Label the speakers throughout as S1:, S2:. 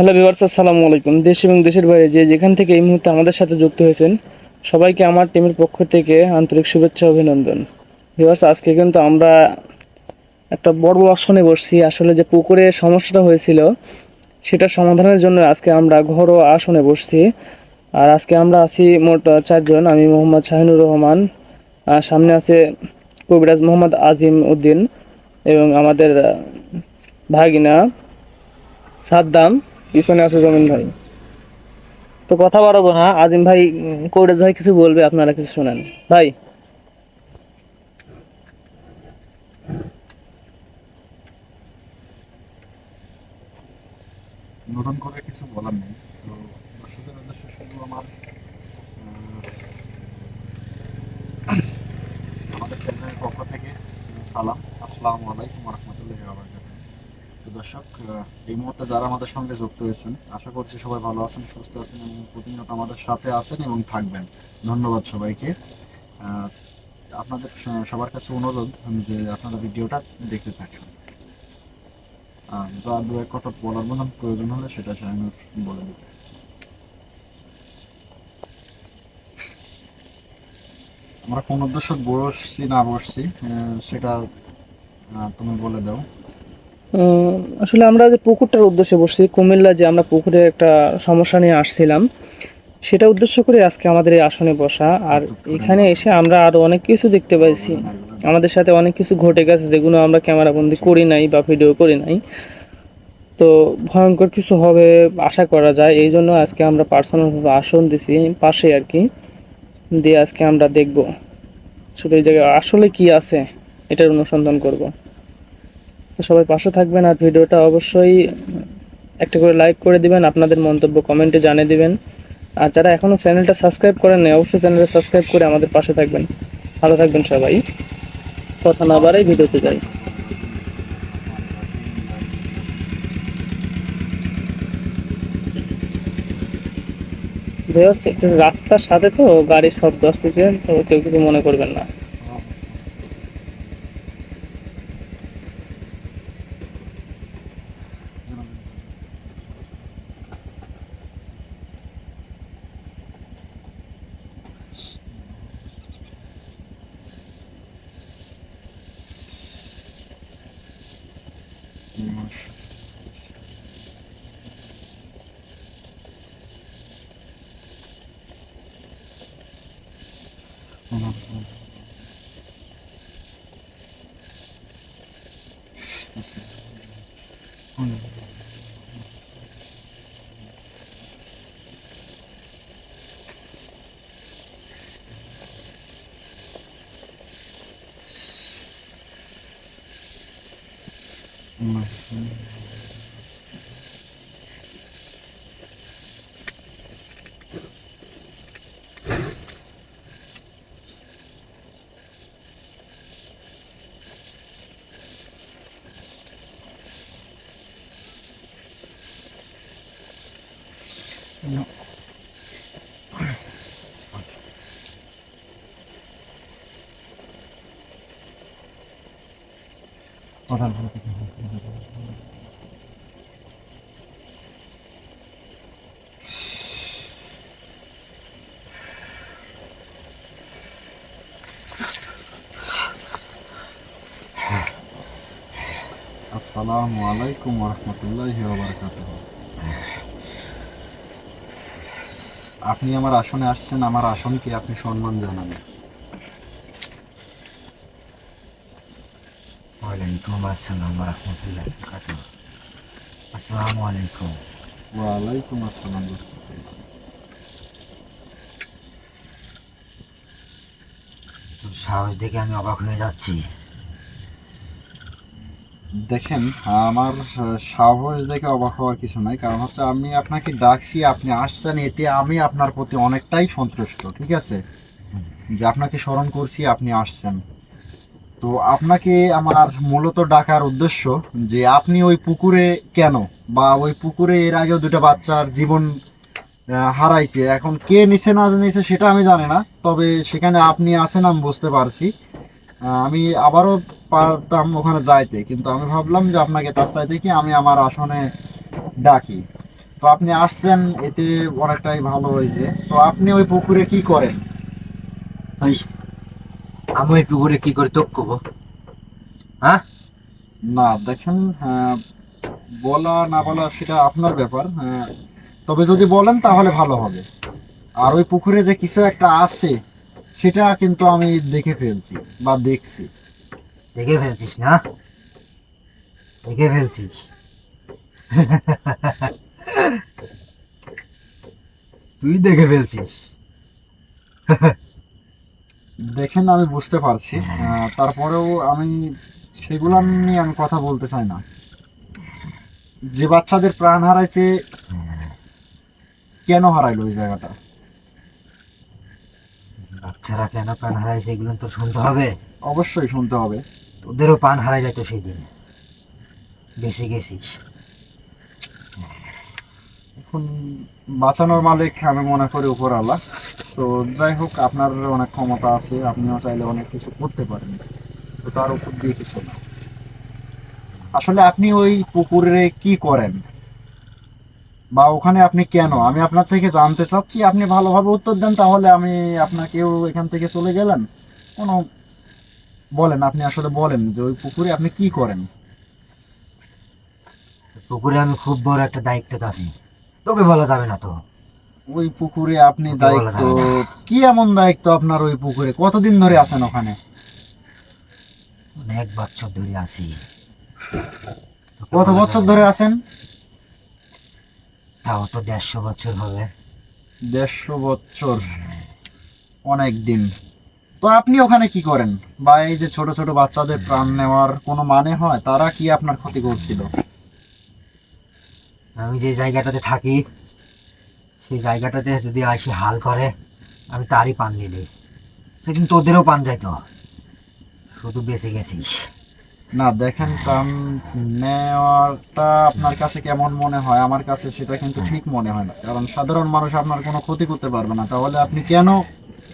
S1: Hello viewers, আসসালামু আলাইকুম। দেশ এবং দেশের বাইরে যে যেখান থেকে এই মুহূর্তে আমাদের সাথে যুক্ত হয়েছেন, সবাইকে আমার টিমের পক্ষ থেকে আন্তরিক শুভেচ্ছা অভিনন্দন। ভিউয়ার্স, আজকে কিন্তু আমরা একটা বড় আসনে বসছি। আসলে যে পুকুরে সমস্যাটা হয়েছিল, সেটা সমাধানের জন্য আজকে আমরা ঘরোয়া আসনে বসছি। আর আজকে আমরা আছি মোট চারজন, আমি মোহাম্মদ শাহিনুর রহমান, আর সামনে আছে কবিরাজ মোহাম্মদ আজিম উদ্দিন এবং আমাদের ভাগিনা সাদ্দাম। পিছনে আছে জমিন ভাই। তো কথা বাড়াবো না আজিম ভাই কবিরাজ ভাই কিছু বলবে আপনারা কিছু শোনেন। ভাই।
S2: নতুন করে কিছু বলার নেই। তো দর্শকের উদ্দেশ্যে শুধু আমার আমাদের চ্যানেলের পক্ষ থেকে সালাম আসসালামু আলাইকুম রহমতুল্লাহ দর্শক এই মুহূর্তে যারা আমাদের সঙ্গে যুক্ত হয়েছেন, আশা করছি সবাই ভালো আছেন, সুস্থ আছেন এবং প্রতিনিয়ত আমাদের সাথে আছেন এবং থাকবেন। ধন্যবাদ সবাইকে। আপনাদের সবার কাছে অনুরোধ যে আপনারা ভিডিওটা দেখতে থাকেন। যা দু এক কথা বলার মতন প্রয়োজন হলে সেটা শাহিনুর বলে দেবে আমরা কোন উদ্দেশ্য বসছি না বসছি সেটা তুমি বলে দাও।
S1: আসলে আমরা যে পুকুরটার উদ্দেশ্যে বসছি কুমিল্লা যে আমরা পুকুরে একটা সমস্যা নিয়ে আসছিলাম, সেটা উদ্দেশ্য করে আজকে আমাদের এই আসনে বসা। আর এখানে এসে আমরা আরও অনেক কিছু দেখতে পাইছি। আমাদের সাথে অনেক কিছু ঘটে গেছে যেগুলো আমরা ক্যামেরা বন্দি করি নাই বা ভিডিও করি নাই। তো ভয়ঙ্কর কিছু হবে আশা করা যায়। এই জন্য আজকে আমরা পার্সোনালভাবে আসন দিছি পাশে আর কি। দিয়ে আজকে আমরা দেখব। আসলে এই জায়গায় আসলে কি আছে? এটার অনুসন্ধান করব। তো সবাই পাশে থাকবেন আর ভিডিওটা অবশ্যই একটা করে লাইক করে দিবেন, আপনাদের মন্তব্য কমেন্টে জানিয়ে দিবেন। আর যারা এখনও চ্যানেলটা সাবস্ক্রাইব করেন নাই অবশ্যই চ্যানেলটা সাবস্ক্রাইব করে আমাদের পাশে থাকবেন। ভালো থাকবেন সবাই। কথা না বাড়াই ভিডিওতে যাই। রাস্তার সাথে তো গাড়ির শব্দ আসতেছে, তো কেউ কিছু মনে করবেন না। Nasıl? Anladım.
S2: কথা ভালো থেকে আসসালামু আলাইকুম রহমতুল্লাহ আপনি আমার আসনে আসছেন আমার আসনকে আপনি সম্মান জানান।
S3: ওয়ালাইকুম আসসালাম রহমতুল্লাহ আসসালামু আলাইকুম।
S2: ওয়ালাইকুম আসসালাম
S3: সাহস দেখে আমি অবাক হয়ে যাচ্ছি।
S2: দেখেন, আমার সাহস দেখে অবাক হওয়ার কিছু নাই। কারণ হচ্ছে আমি আপনাকে ডাকছি, আপনি আসছেন, এতে আমি আপনার প্রতি অনেকটাই সন্তুষ্ট, ঠিক আছে? যে আপনাকে স্মরণ করছি, আপনি আসছেন। তো আপনাকে আমার মূলত ডাকার উদ্দেশ্য যে আপনি ওই পুকুরে কেন? বা ওই পুকুরে এর আগেও দুটো বাচ্চার জীবন হারাইছে। এখন কে নিছে, না নিছে, সেটা আমি জানি না। তবে সেখানে আপনি আছেন, আমি বুঝতে পারছি। আমি আবারও পারতাম ওখানে যাইতে কিন্তু আমি ভাবলাম যে আপনাকে তার চাইতে কি আমি আমার আসনে ডাকি। তো আপনি আসছেন এতে অনেকটাই ভালো হয়েছে। তো আপনি ওই পুকুরে কি করেন?
S3: আমি ওই পুকুরে কি করে তোক করব হ্যাঁ?
S2: না দেখেন হ্যাঁ, বলা না বলা সেটা আপনার ব্যাপার হ্যাঁ, তবে যদি বলেন তাহলে ভালো হবে। আর ওই পুকুরে যে কিছু একটা আছে সেটা কিন্তু আমি দেখে ফেলছি বা দেখছি।
S3: দেখে ফেলছিস না? দেখে ফেলছিস? তুই দেখে ফেলছিস?
S2: দেখেন আমি বুঝতে পারছি। তারপরেও আমি সেগুলো নিয়ে আমি কথা বলতে চাই না। যে বাচ্চাদের প্রাণ হারাইছে কেন হারাইলো ওই জায়গাটা?
S3: বাচ্চারা কেন প্রাণ হারাইছে এগুলো তো শুনতে হবে?
S2: অবশ্যই শুনতে হবে।
S3: তোদেরও প্রাণ হারাই যায় তো সেই দিন বেঁচে গেছিস।
S2: এখন বাঁচানোর মালিক আমি মনে করি উপর আল্লাহ। তো যাই হোক আপনার অনেক ক্ষমতা আছে আপনিও চাইলে অনেক কিছু করতে পারেন। তো তার উপর দিয়ে কিছু না। আসলে আপনি ওই পুকুরে কি করেন? বা ওখানে আপনি কেন? আমি আপনার থেকে জানতে চাচ্ছি আপনি ভালোভাবে উত্তর দেন তাহলে আমি আপনাকেও এখান থেকে চলে গেলেন। কোনো বলেন আপনি আসলে বলেন যে ওই পুকুরে আপনি কি করেন?
S3: পুকুরে আমি খুব বড় একটা দায়িত্ব আছি। তোকে বলা যাবে না তো।
S2: ওই পুকুরে আপনি দায়িত্ব কি এমন দায়িত্ব আপনার ওই পুকুরে? কতদিন ধরে আছেন ওখানে?
S3: অনেক বছর ধরে আছি।
S2: কত বছর ধরে আছেন?
S3: তাও তো দেড়শো বছর হবে।
S2: দেড়শো বছর। অনেক দিন তো আপনি ওখানে কি করেন? বা এই যে ছোট ছোট বাচ্চাদের প্রাণ নেওয়ার কোনো মানে হয়? তারা কি আপনার ক্ষতি করছিল?
S3: আমি যে জায়গাটাতে থাকি সেই জায়গাটাতে যদি আসি হাল করে আমি তারই পান নিলি। সেদিন তোদেরও পান যাইতো। শুধু বেঁচে গেছিস।
S2: না দেখেন প্রাণ নেওয়াটা আপনার কাছে কেমন মনে হয়? আমার কাছে সেটা কিন্তু ঠিক মনে হয় না। কারণ সাধারণ মানুষ আপনার কোনো ক্ষতি করতে পারবে না। তাহলে আপনি কেন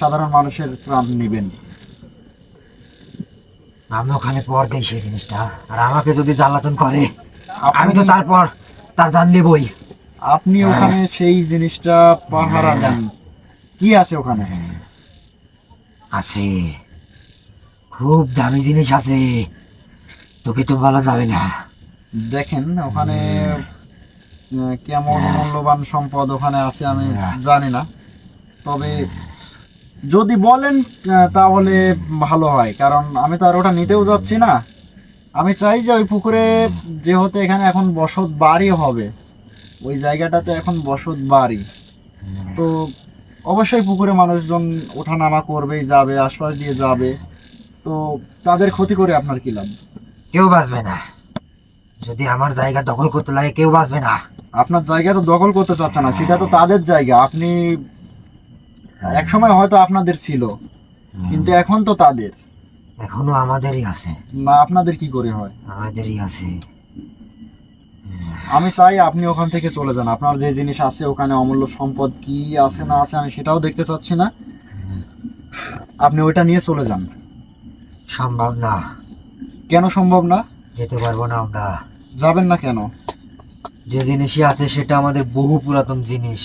S2: সাধারণ মানুষের প্রাণ নেবেন?
S3: আমি ওখানে পর দেই সেই জিনিসটা। আর আমাকে যদি জ্বালাতন করে আমি তো তারপর তার জান নেবই।
S2: আপনি ওখানে সেই জিনিসটা পাহারা দেন। কি আছে ওখানে?
S3: আছে। খুব দামি জিনিস আছে। তোকে তো বলা যাবে না।
S2: দেখেন ওখানে কেমন মূল্যবান সম্পদ ওখানে আছে আমি
S3: হ্যাঁ।
S2: জানি না। তবে যদি বলেন তাহলে ভালো হয়। কারণ আমি তো আর ওটা নিতেও যাচ্ছি না। আমি চাই যে ওই পুকুরে যেহেতু এখানে এখন বসত বাড়ি হবে ওই জায়গাটাতে এখন বসত বাড়ি। তো অবশ্যই পুকুরে মানুষজন ওঠানামা করবেই যাবে আশপাশ দিয়ে যাবে। তো তাদের ক্ষতি করে আপনার কি লাভ?
S3: কেউ বাঁচবে না। যদি আমার জায়গা দখল করতে লাগে কেউ বাঁচবে না।
S2: আপনার জায়গা তো দখল করতে চাচ্ছে না সেটা তো তাদের জায়গা। আপনি এক সময় হয়তো আপনাদের ছিল কিন্তু এখন তো তাদের।
S3: এখনও আমাদেরই আছে।
S2: না আপনাদের কি করে হয়?
S3: আমাদেরই আছে।
S2: আমি চাই আপনি ওখান থেকে চলে যান। আপনার যে জিনিস আছে ওখানে অমূল্য সম্পদ কি আছে না আছে আমি সেটাও দেখতে চাচ্ছি না। আপনি ওইটা নিয়ে চলে যান।
S3: সম্ভব না।
S2: কেন সম্ভব না?
S3: যেতে পারব না আমরা।
S2: যাবেন না কেন?
S3: যে জিনিসই আছে সেটা আমাদের বহু পুরাতন জিনিস।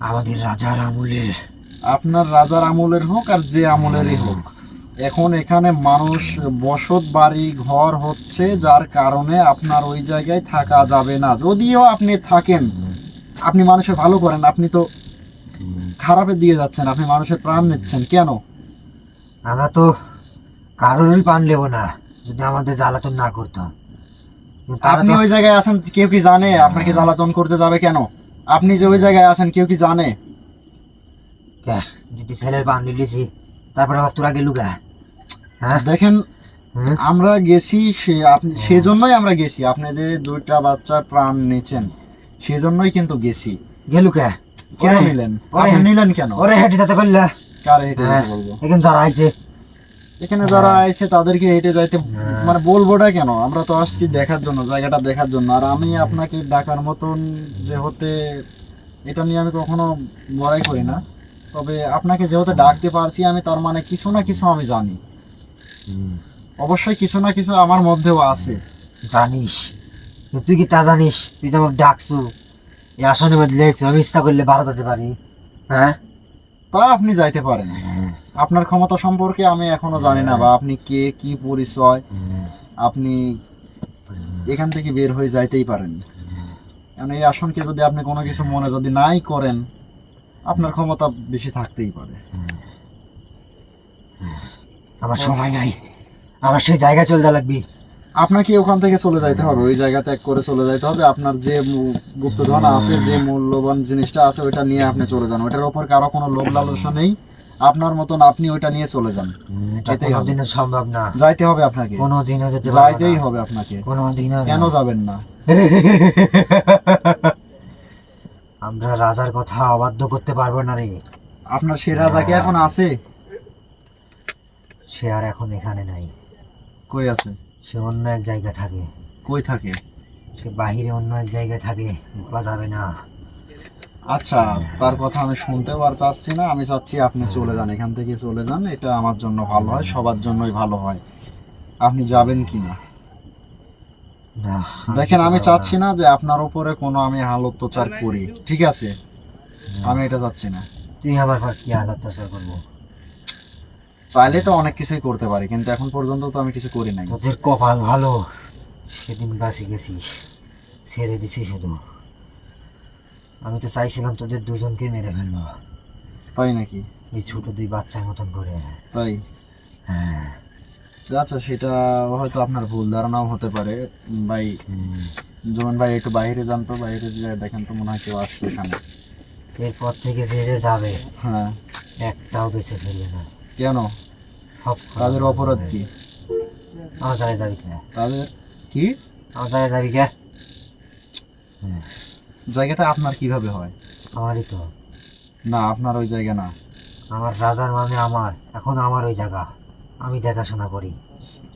S3: আমাদের রাজার আমলের।
S2: আপনার রাজার আমলের হোক আর যে আমলেরই হোক এখন এখানে মানুষ বসত বাড়ি ঘর হচ্ছে যার কারণে আপনার ওই জায়গায় থাকা যাবে না। যদিও আপনি থাকেন আপনি মানুষের ভালো করেন আপনি তো খারাপের দিকে যাচ্ছেন আপনি মানুষের প্রাণ নিচ্ছেন কেন?
S3: আমরা তো কারোরই পান নেব না যদি আমাদের জ্বালাতন না করতো।
S2: আপনি ওই জায়গায় আছেন কেউ কি জানে আপনাকে জ্বালাতন করতে যাবে কেন? আপনি যে ওই জায়গায় আছেন কেউ কি জানে?
S3: যদি ছেলের পান নিলিছি তারপরে আবার তোরা গেলু গা হ্যাঁ?
S2: দেখেন আমরা গেছি সে আপনি সেজন্যই আমরা গেছি। আপনি যে দুইটা বাচ্চার প্রাণ নিচ্ছেন সেজন্যই কিন্তু গেছি।
S3: গেলু কে
S2: কেন নিলেন। আপনি নিলেন কেন?
S3: ওরে হেঁটে যেতে
S2: কার হেঁটে
S3: হ্যাঁ।
S2: যেতে বলব?
S3: এখন যারা আইছে
S2: এখানে যারা আইছে তাদেরকে হেঁটে যাইতে
S3: হ্যাঁ।
S2: মানে বলবোটা কেন? আমরা তো আসছি দেখার জন্য জায়গাটা দেখার জন্য। আর আমি আপনাকে ডাকার মতন যে হতে এটা নিয়ে আমি কখনো বড়াই করি না। তবে আপনাকে যেহেতু ডাকতে পারছি আমি তার মানে কিছু না কিছু আমি জানি। অবশ্যই কিছু না কিছু আমার মধ্যেও আছে।
S3: জানিস। তুই কি তা জানিস? তুই যে আমাকে ডাকছু এই আসনে বদলে আমি ইচ্ছা করলে ভারত যেতে পারি। হ্যাঁ?
S2: তা আপনি যাইতে পারেন। আপনার ক্ষমতা সম্পর্কে আমি এখনও জানি না বা আপনি কে কি পরিচয় আপনি এখান থেকে বের হয়ে যাইতেই পারেন। কারণ এই আসনকে যদি আপনি কোনো কিছু মনে যদি নাই করেন আপনার ক্ষমতা বেশি থাকতেই পারে।
S3: আমার সময় নাই। আমার সেই জায়গায় চলতে লাগবে।
S2: আপনাকে ওখান থেকে চলে যাইতে হবে ওই জায়গা ত্যাগ করে চলে যাইতে হবে। আপনার যে গুপ্তধন আছে যে মূল্যবান জিনিসটা আছে ওইটা নিয়ে আপনি চলে যান। ওইটার উপর কারও কোনো লোভ লালসা নেই। আপনার মতন আপনি ওইটা নিয়ে চলে যান।
S3: কোনোদিনও সম্ভব না।
S2: যাইতে হবে আপনাকে।
S3: কোনোদিনও যেতে
S2: যাইতেই হবে আপনাকে।
S3: কোনোদিনও।
S2: কেন যাবেন না?
S3: আমরা রাজার কথা অবাধ্য করতে পারব না রে।
S2: আপনার সে রাজা কি এখন আছে?
S3: সে আর এখন এখানে নাই।
S2: কই আছে?
S3: সে অন্য এক জায়গায় থাকে।
S2: কই থাকে?
S3: সে বাহিরে অন্য এক জায়গায় থাকে বলা যাবে না।
S2: আচ্ছা তার কথা আমি শুনতেও আর চাচ্ছি না আমি চাচ্ছি আপনি চলে যান এখান থেকে চলে যান এটা আমার জন্য ভালো হয় সবার জন্যই ভালো হয়। আপনি যাবেন কি না? দেখেন আমি চাচ্ছি না যে আপনার উপরে কোনো আমি হাল অত্যাচার করি ঠিক আছে? আমি এটা চাচ্ছি না।
S3: তুই আমার কি হাল অত্যাচার করব?
S2: চাইলে তো অনেক কিছুই করতে পারি কিন্তু এখন পর্যন্ত তো আমি কিছু করি নাই।
S3: তোদের কপাল ভালো সেদিন বাঁচি গেছিস ছেড়ে দিছি শুধু। আমি তো চাইছিলাম তোদের দুজনকে মেরে ফেলব।
S2: তাই নাকি?
S3: এই ছোট দুই বাচ্চার মতন করে।
S2: তাই?
S3: হ্যাঁ।
S2: আচ্ছা সেটা হয়তো আপনার ভুল ধারণাও হতে পারে। ভাই। যেমন ভাই একটু বাইরে যান তো বাইরে যে দেখেন তো মনে হয় কেউ আসছে এখানে।
S3: এরপর থেকে যে যে যাবে
S2: হ্যাঁ।
S3: একটাও বেঁচে ফেলবে না।
S2: কেন? তাদের অপরাধ কি?
S3: যাবি
S2: তাদের কি?
S3: আমার যাবি কে?
S2: জায়গাটা আপনার কীভাবে হয়?
S3: আমারই তো।
S2: না আপনার ওই জায়গা না।
S3: আমার রাজার মানে আমার। এখন আমার ওই জায়গা। আমি দেখাশোনা করি।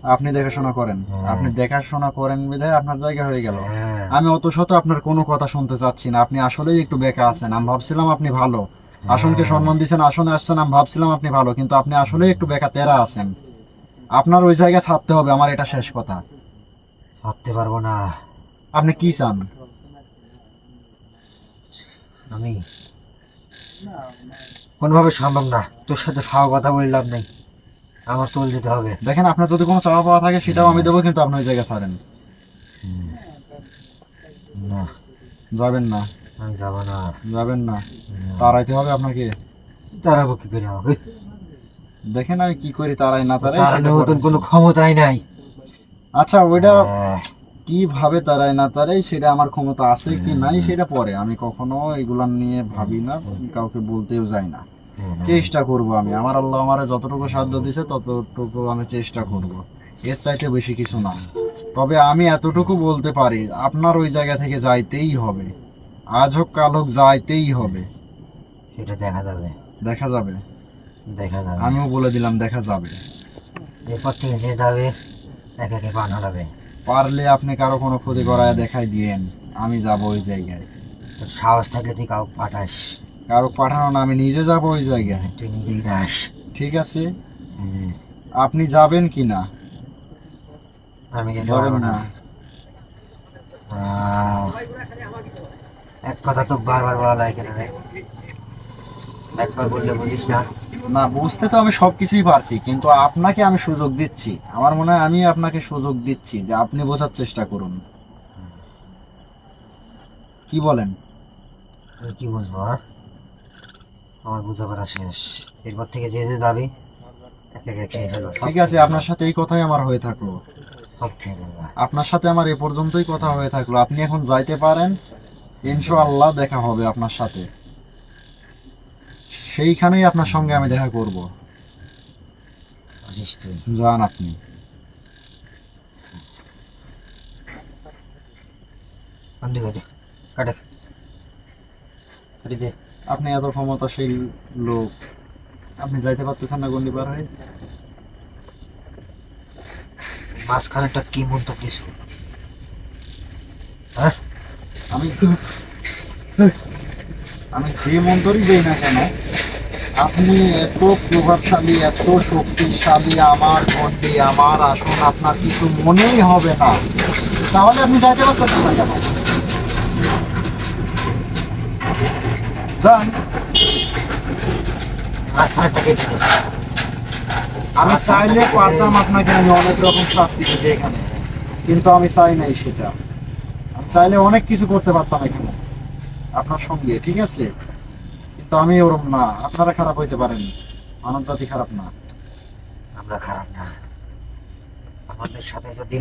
S2: আপনি দেখাশোনা করেন?
S3: হ্যাঁ।
S2: আপনি দেখাশোনা করেন বিধায় আপনার জায়গা হয়ে গেল।
S3: হ্যাঁ।
S2: আমি অত শত আপনার কোনো কথা শুনতে চাচ্ছি না। আপনি আসলেই একটু বেকা আছেন। আমি ভাবছিলাম আপনি ভালো। আসনকে সম্মান দিয়েছেন আসনে আসছেন আমি ভাবছিলাম আপনি ভালো কিন্তু আপনি আসলেই একটু বেকা তেরা আছেন। আপনার ওই জায়গায় ছাড়তে হবে আমার এটা শেষ কথা।
S3: ছাড়তে পারব না।
S2: আপনি কি চান?
S3: আমি কোনোভাবে সম্ভব না। তোর সাথে খাওয়া কথা বললাম নেই। আমার চল যেতে হবে।
S2: দেখেন আপনার যদি কোনো চাওয়া পাওয়া থাকে সেটাও আমি দেবো কিন্তু আপনি ওই জায়গায় ছাড়েন।
S3: না।
S2: যাবেন না।
S3: আমি যাব না।
S2: যাবেন না। তাড়াইতে হবে আপনাকে?
S3: তারাবো কি করে হবে?
S2: দেখেন আমি কি করি তারাই না তারাই
S3: মতন কোনো ক্ষমতাই নাই।
S2: আচ্ছা ওইটা কীভাবে তারাই না তারাই সেটা আমার ক্ষমতা আছে কি নাই সেটা পরে। আমি কখনো এগুলা নিয়ে ভাবি না কাউকে বলতেও যাই না। চেষ্টা করব আমি। আমার আল্লাহ আমারে যতটুকু সাধ্য দিছে ততটুকু আমি চেষ্টা করব। এর চাইতে বেশি কিছু না তবে আমি এতটুকু বলতে পারি আপনার ওই জায়গা থেকে যাইতেই হবে। আজ হোক কাল হোক যাইতেই হবে।
S3: সেটা দেখা যাবে।
S2: দেখা যাবে।
S3: দেখা যাবে।
S2: আমিও বলে দিলাম দেখা যাবে।
S3: এরপর থেকে যে যাবে একে একে পান হারাবে।
S2: পারলে আপনি কারও কোনো ক্ষতি করায় দেখাই দিয়েন আমি যাব ওই জায়গায়।
S3: সাহস থাকলে তুই কাউ পাঠাস।
S2: কারও পাঠানো না আমি নিজে যাব ওই জায়গায়।
S3: তুই নিজেই যাস।
S2: ঠিক আছে? আপনি যাবেন কি না?
S3: আমি যেতে পারব
S2: না।
S3: না। এক কথা তো বারবার বলা লাগে কেন রে। একবার বললে বুঝিস না।
S2: না বুঝতে তো আমি সবকিছুই পারছি কিন্তু আপনাকে আমি সুযোগ দিচ্ছি। আমার মনে হয় আমি আপনাকে সুযোগ দিচ্ছি যে আপনি বোঝার চেষ্টা করুন। কি বলেন?
S3: কি বুঝব? আমার বোঝাপড়া শেষ। এরপর থেকে যে যে সব
S2: ঠিক আছে আপনার সাথে এই কথাই আমার হয়ে থাকল।
S3: সব
S2: আপনার সাথে আমার এ পর্যন্তই কথা হয়ে থাকল। আপনি এখন যাইতে পারেন। ইনশাআল্লাহ দেখা হবে আপনার সাথে। সেইখানেই আপনার সঙ্গে আমি দেখা করব। যান আপনি। আপনি এত ক্ষমতাশীল লোক আপনি যাইতে পারতেছেন না গন্ডি পার হয়ে
S3: মাঝখানেটা কি মন্তব্য কিছু? হ্যাঁ?
S2: আমি আমি যে মন্ত্রই দেই না কেন আপনি এত প্রভাবশালী এত শক্তিশালী আমার গন্ডি আমার আসন আপনার কিছু মনেই হবে না। তাহলে আপনি যাইতে পারতেছেন না কেন? যান। আমি চাইলে পারতাম আপনাকে আমি অনেক রকম শাস্তি দিতে এখানে কিন্তু আমি চাই নাই সেটা। আমি চাইলে অনেক কিছু করতে পারতাম এখানে আপনার সঙ্গে ঠিক আছে? কিন্তু আমি ওরম না। আপনারা খারাপ হইতে পারেন। মানব জাতি খারাপ না।
S3: আমরা খারাপ না। আমাদের সাথে যদি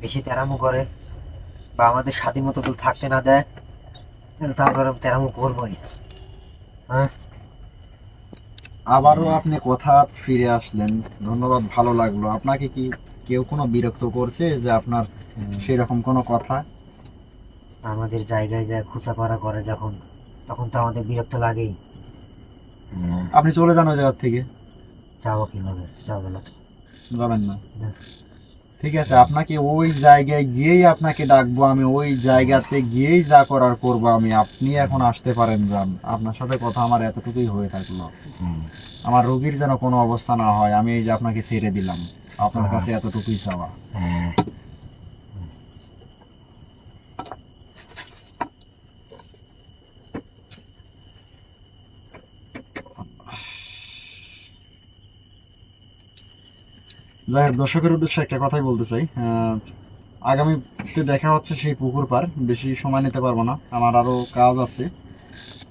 S3: বেশি তেরামো করে বা আমাদের স্বাধীন মতো তো থাকতে না দেয় তাহলে তো আমরা তেরামো করবোই। হ্যাঁ?
S2: আবারও আপনি কথা ফিরে আসলেন? ধন্যবাদ ভালো লাগল। আপনাকে কি কেউ কোনো বিরক্ত করছে যে আপনার সেই রকম কোনো কথা?
S3: আমাদের জায়গায় যায় খোঁচাপাড়া করে যখন। তখন তো আমাদের বিরক্ত লাগেই।
S2: আপনি চলে যান ওই জায়গার থেকে?
S3: যাব কীভাবে? যাব না
S2: যাবেন না।
S3: না।
S2: ঠিক আছে আপনাকে ওই জায়গায় গিয়েই আপনাকে ডাকবো আমি ওই জায়গাতে গিয়েই যা করার করব আমি। আপনি এখন আসতে পারেন যান। আপনার সাথে কথা আমার এতটুকুই হয়ে থাকল। আমার রোগীর যেন কোনো অবস্থা না হয় আমি এই যে আপনাকে ছেড়ে দিলাম। আপনার কাছে এতটুকুই চাওয়া। যাই হোক, দর্শকের উদ্দেশ্যে একটা কথাই বলতে চাই। আগামীতে দেখা হচ্ছে সেই পুকুর পার। বেশি সময় নিতে পারব না। আমার আরও কাজ আছে।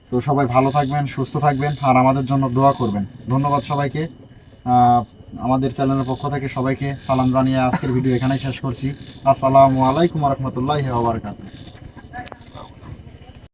S2: তো সবাই ভালো থাকবেন, সুস্থ থাকবেন, আর আমাদের জন্য দোয়া করবেন। ধন্যবাদ সবাইকে। আমাদের চ্যানেলের পক্ষ থেকে সবাইকে সালাম জানিয়ে আজকের ভিডিও এখানেই শেষ করছি। আসসালামু আলাইকুম রহমতুল্লাহ বারকাত